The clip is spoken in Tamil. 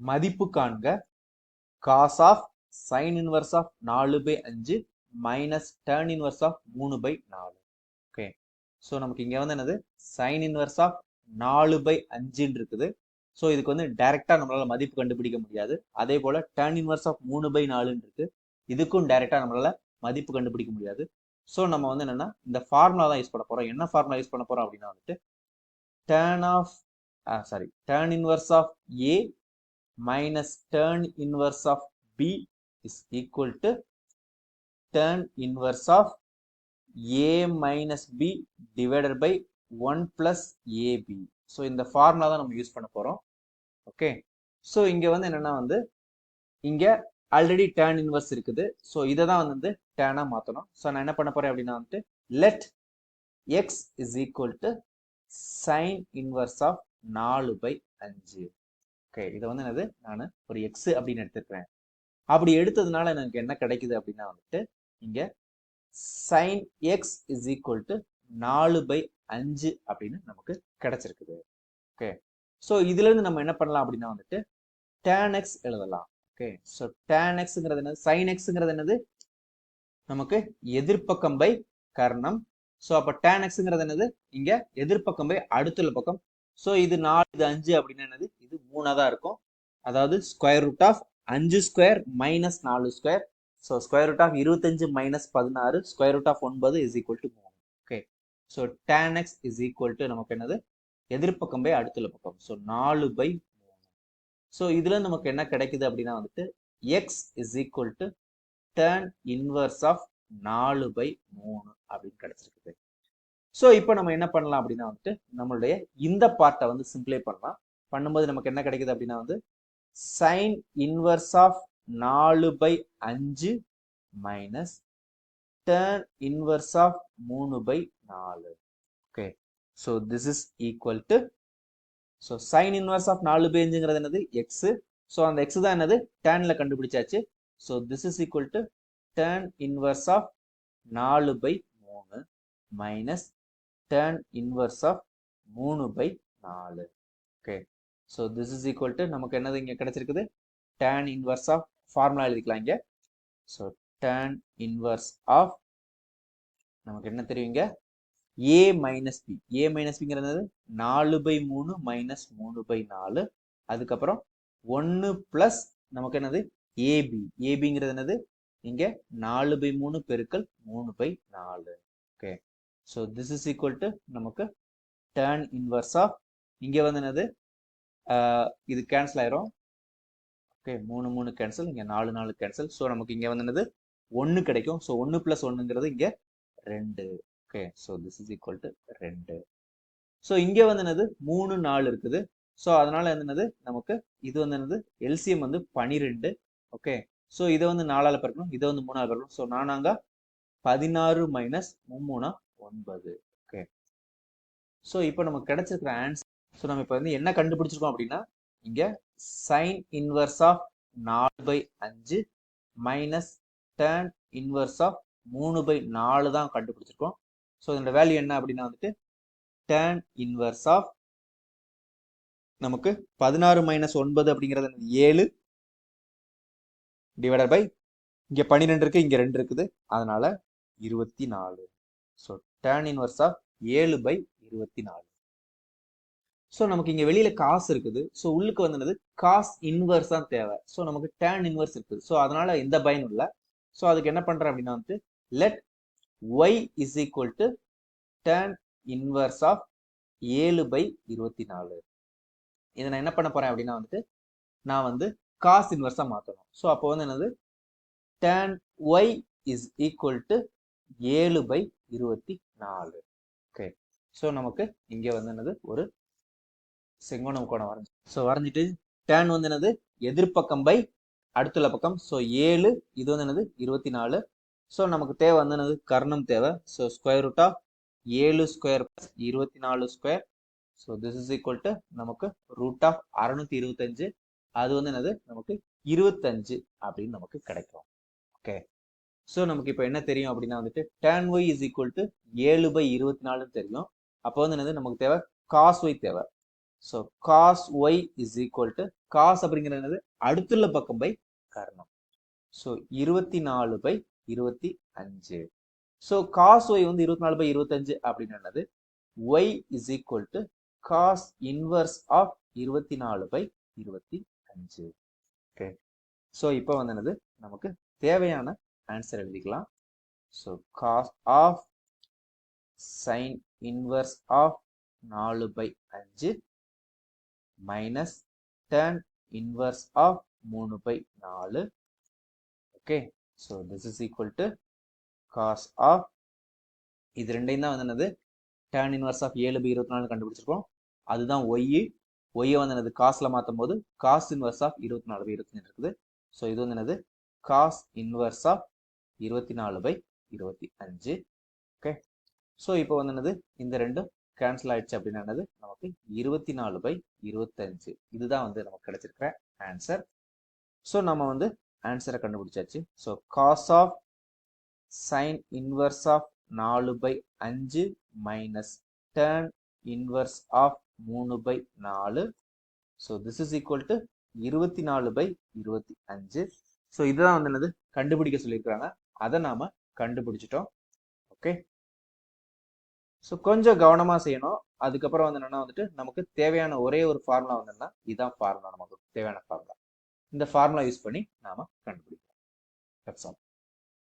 மதிப்பு காண்க. Cos of sin inverse of நாலு பை அஞ்சு மைனஸ் டேர்ன் இன்வர்ஸ் ஆஃப் மூணு பை நாலு. ஓகே ஸோ நமக்கு இங்கே வந்து என்னது? சைன் இன்வர்ஸ் ஆஃப் நாலு பை அஞ்சுன்னு இருக்குது. ஸோ இதுக்கு வந்து டைரெக்டாக நம்மளால் மதிப்பு கண்டுபிடிக்க முடியாது. அதே போல் டேர்ன் இன்வர்ஸ் ஆஃப் மூணு பை நாலுன்னு இருக்கு. இதுக்கும் டைரெக்டாக நம்மளால் மதிப்பு கண்டுபிடிக்க முடியாது. ஸோ நம்ம வந்து என்னென்னா இந்த ஃபார்முலா தான் யூஸ் பண்ண போகிறோம் என்ன ஃபார்முலா யூஸ் பண்ண போகிறோம் அப்படின்னா வந்துட்டு tan of sorry tan inverse of A minus tan inverse of B is equal to tan inverse of A minus B divided by one plus AB so இந்த ஃபார்முலா தான் நம்ம யூஸ் பண்ண போகிறோம் ஓகே ஸோ இங்கே வந்து என்னென்னா வந்து இங்கே ஆல்ரெடி டேர்ன் இன்வர்ஸ் இருக்குது. ஸோ இதை தான் வந்து டேனா மாற்றணும் ஸோ நான் என்ன பண்ண போகிறேன் அப்படின்னா வந்துட்டு let X is equal to sin inverse of நாலு பை அஞ்சு. ஓகே இதை வந்து என்னது? நான் ஒரு எக்ஸ் அப்படின்னு எடுத்துக்கிறேன் அப்படி எடுத்ததுனால எனக்கு என்ன கிடைக்குது அப்படின்னா வந்துட்டு இங்க sin X is equal to நாலு பை அஞ்சு அப்படின்னு நமக்கு கிடைச்சிருக்குது. ஓகே ஸோ இதுல இருந்து நம்ம என்ன பண்ணலாம் அப்படின்னா வந்துட்டு டேன் எக்ஸ் எழுதலாம். ஓகே ஸோ டேன் எக்ஸுங்கிறது என்னது? சைன் எக்ஸுங்கிறது என்னது? நமக்கு எதிர்ப்பக்கம் பை கர்ணம். ஸோ அப்போ டேன் எக்ஸுங்கிறது என்னது? இங்க எதிர்ப்பக்கம் பை அடுத்துள்ள பக்கம். ஸோ இது நாலு இது அஞ்சு அப்படின்னு என்னது? இது மூணாக தான் இருக்கும். அதாவது ஸ்கொயர் ரூட் ஆஃப் அஞ்சு ஸ்கொயர் மைனஸ் நாலு square so square root of இருபத்தஞ்சு மைனஸ் பதினாறு ஸ்கொயர் ரூட் ஆஃப் ஒன்பது இஸ் ஈக்குவல் டு மூணு. Okay so tan X is equal to நமக்கு என்னது? எதிர்ப்பக்கம் பை அடுத்துள்ள பக்கம். ஸோ நாலு பை மூணு. ஸோ இதில் நமக்கு என்ன கிடைக்குது அப்படின்னா வந்துட்டு X is equal to tan inverse of நாலு பை மூணு அப்படின்னு கிடைச்சிருக்குது. ஸோ இப்போ நம்ம என்ன பண்ணலாம் அப்படின்னா வந்துட்டு நம்மளுடைய இந்த பார்ட்டை வந்து சிம்பிளை பண்ணலாம். பண்ணும்போது நமக்கு என்ன கிடைக்குது அப்படின்னா வந்து சைன் இன்வர்ஸ் ஆஃப் நாலு பை அஞ்சு மைனஸ் டேர்ன் இன்வர்ஸ் ஆஃப் மூணு பை நாலு. Okay so this is equal to so sine inverse of நாலு பை அஞ்சுங்கிறது என்னது? எக்ஸு ஸோ அந்த எக்ஸ் தான் என்னது? டேன்ல கண்டுபிடிச்சாச்சு. So this is equal to tan inverse of நாலு பை மூணு மைனஸ் டேர்ன் இன்வர்ஸ் ஆஃப் மூணு பை நாலு. Okay so this is equal to நமக்கு என்னது இங்கே கிடச்சிருக்குது? டேன் இன்வர்ஸ் ஆஃப் ஃபார்முலா எழுதிக்கலாம் இங்கே. ஸோ டேன் இன்வர்ஸ் ஆஃப் நமக்கு என்ன தெரியுங்க A minus B A minus பிங்கிறது நாலு பை மூணு மைனஸ் மூணு பை நாலு. அதுக்கப்புறம் ஒன்று ப்ளஸ் நமக்கு என்னது? ஏபி ஏபிங்கிறது என்னது? இங்கே நாலு பை மூணு பெருக்கல் மூணு பை நாலு. Okay so this is equal to நமக்கு டேர்ன் இன்வர்ஸ் ஆஃப் இங்கே வந்து என்னது? இது கேன்சல் ஆயிரும். ஓகே மூணு மூணு கேன்சல் இங்க நாலு நாலு கேன்சல் ஸோ நமக்கு இங்க வந்து என்னது? ஒன்று கிடைக்கும். ஸோ ஒன்று ப்ளஸ் ஒன்றுங்கிறது இங்க ரெண்டு. Okay so this is equal to ரெண்டு. ஸோ இங்க வந்து என்னது? மூணு நாலு இருக்குது. ஸோ அதனால என்னது? நமக்கு இது வந்து என்னது? எல்சிஎம் வந்து பனிரெண்டு. ஓகே ஸோ இதை வந்து நாலால பிறக்கணும் இதை வந்து மூணால் பிறக்கணும் ஸோ நானாங்க பதினாறு மைனஸ் மும்மூணா ஒன்பது. ஓகே ஸோ இப்போ நமக்கு கிடைச்சிருக்கிற ஆன்சர் ஸோ நம்ம இப்போ வந்து என்ன கண்டுபிடிச்சிருக்கோம் அப்படின்னா இங்கே சைன் இன்வர்ஸ் ஆஃப் நாலு பை அஞ்சு மைனஸ் டேன் இன்வர்ஸ் ஆஃப் மூணு பை நாலு தான் கண்டுபிடிச்சிருக்கோம். ஸோ இதோட வேல்யூ என்ன அப்படின்னா வந்துட்டு டேன் இன்வர்ஸ் ஆஃப் நமக்கு பதினாறு மைனஸ் ஒன்பது அப்படிங்கிறது ஏழு டிவைடட் பை இங்கே பன்னிரெண்டு இருக்குது இங்கே ரெண்டு இருக்குது. அதனால் இருபத்தி நாலு. ஸோ டேன் இன்வர்ஸ் ஆஃப் ஏழு பை இருபத்தி நாலு. ஸோ நமக்கு இங்கே வெளியில் காசு இருக்குது. ஸோ உள்ளுக்கு வந்து என்னது? காஸ் இன்வர்ஸ் தான் தேவை. ஸோ நமக்கு டேன் இன்வர்ஸ் இருக்குது. ஸோ அதனால எந்த பயனும் இல்லை. ஸோ அதுக்கு என்ன பண்ணுறேன் அப்படின்னா வந்து let Y is equal to tan inverse of ஏழு பை இருபத்தி நாலு இதை நான் என்ன பண்ண போகிறேன் அப்படின்னா வந்துட்டு நான் வந்து காஸ் இன்வர்ஸாக மாற்றணும் ஸோ அப்போ வந்து என்னது? Tan Y is equal to ஏழு பை இருபத்தி நாலு ஓகே ஸோ நமக்கு இங்கே வந்து என்னது? ஒரு செங்கோண முக்கோணம் வரைஞ்சி. ஸோ வரைஞ்சிட்டு டேன் வந்து என்னது? எதிர்ப்பக்கம் பை அடுத்துள்ள பக்கம். ஸோ ஏழு இது வந்து என்னது? இருபத்தி நாலு ஸோ நமக்கு தேவை வந்து என்னது? கர்ணம் தேவை. ஸோ ஸ்கொயர் ரூட் ஆஃப் ஏழு ஸ்கொயர் ப்ளஸ் இருபத்தி நாலு square so this is equal to நமக்கு ரூட் ஆஃப் அறுநூத்தி இருபத்தஞ்சு. அது வந்து என்னது? நமக்கு இருபத்தஞ்சு அப்படின்னு நமக்கு கிடைக்கும். ஓகே ஸோ நமக்கு இப்போ என்ன தெரியும் அப்படின்னா வந்துட்டு tan Y is equal to ஏழு பை இருபத்தி நாலுன்னு தெரியும். அப்போ வந்து என்னது? நமக்கு தேவை? காஸ் ஒய் தேவை. So cos Y is equal to cos அப்படிங்கிறது என்னது? அடுத்துள்ள பக்கம் பை கர்ணம். ஸோ இருபத்தி நாலு பை இருபத்தி அஞ்சு. ஸோ காஸ் ஒய் வந்து இருபத்தி நாலு பை இருபத்தஞ்சு அப்படின்னு என்னது? Y is equal to cos inverse of இருபத்தி நாலு பை இருபத்தி அஞ்சு. ஓகே ஸோ இப்போ வந்து என்னது? நமக்கு தேவையான ஆன்சர் எழுதிக்கலாம். So cos of sin inverse of நாலு பை அஞ்சு மைனஸ் டேன் இன்வர்ஸ் ஆஃப் மூணு பை நாலு. Okay so this is equal to cos of இது ரெண்டையும் தான் வந்து என்னது? டேன் இன்வர்ஸ் ஆஃப் ஏழு பை இருபத்தி நாலு கண்டுபிடிச்சிருக்கோம். அதுதான் ஒய் ஒய்யை வந்து என்னது? காசில் மாற்றும் போது காஸ் இன்வர்ஸ் ஆஃப் இருபத்தி நாலு பை இருபத்தி இருக்குது. ஸோ இது வந்து என்னது? காஸ் இன்வர்ஸ் ஆஃப் இருபத்தி நாலு பை இருபத்தி அஞ்சு. ஓகே ஸோ இப்போ வந்து என்னது? இந்த ரெண்டும் கேன்சல் ஆயிடுச்சு அப்படின்னா என்னது? நமக்கு இருபத்தி நாலு பை இருபத்தஞ்சு. இதுதான் வந்து நமக்கு கிடைச்சிருக்கிற ஆன்சர் ஸோ நம்ம வந்து ஆன்சரை கண்டுபிடிச்சாச்சு. So cos of sin inverse of நாலு பை அஞ்சு மைனஸ் டேர்ன் இன்வர்ஸ் ஆஃப் மூணு பை நாலு. So this is equal to இருபத்தி நாலு பை இருபத்தி அஞ்சு ஸோ இதுதான் வந்து என்னது? கண்டுபிடிக்க சொல்லியிருக்கிறாங்க. அதை நாம் கண்டுபிடிச்சிட்டோம். ஓகே ஸோ கொஞ்சம் கவனமாக செய்யணும். அதுக்கப்புறம் வந்து என்னென்னா வந்துட்டு நமக்கு தேவையான ஒரே ஒரு ஃபார்முலா வந்து என்ன இதுதான் ஃபார்முலா நமக்கு தேவையான ஃபார்முலா இந்த ஃபார்முலா யூஸ் பண்ணி நாம கண்டுபிடிக்கலாம்.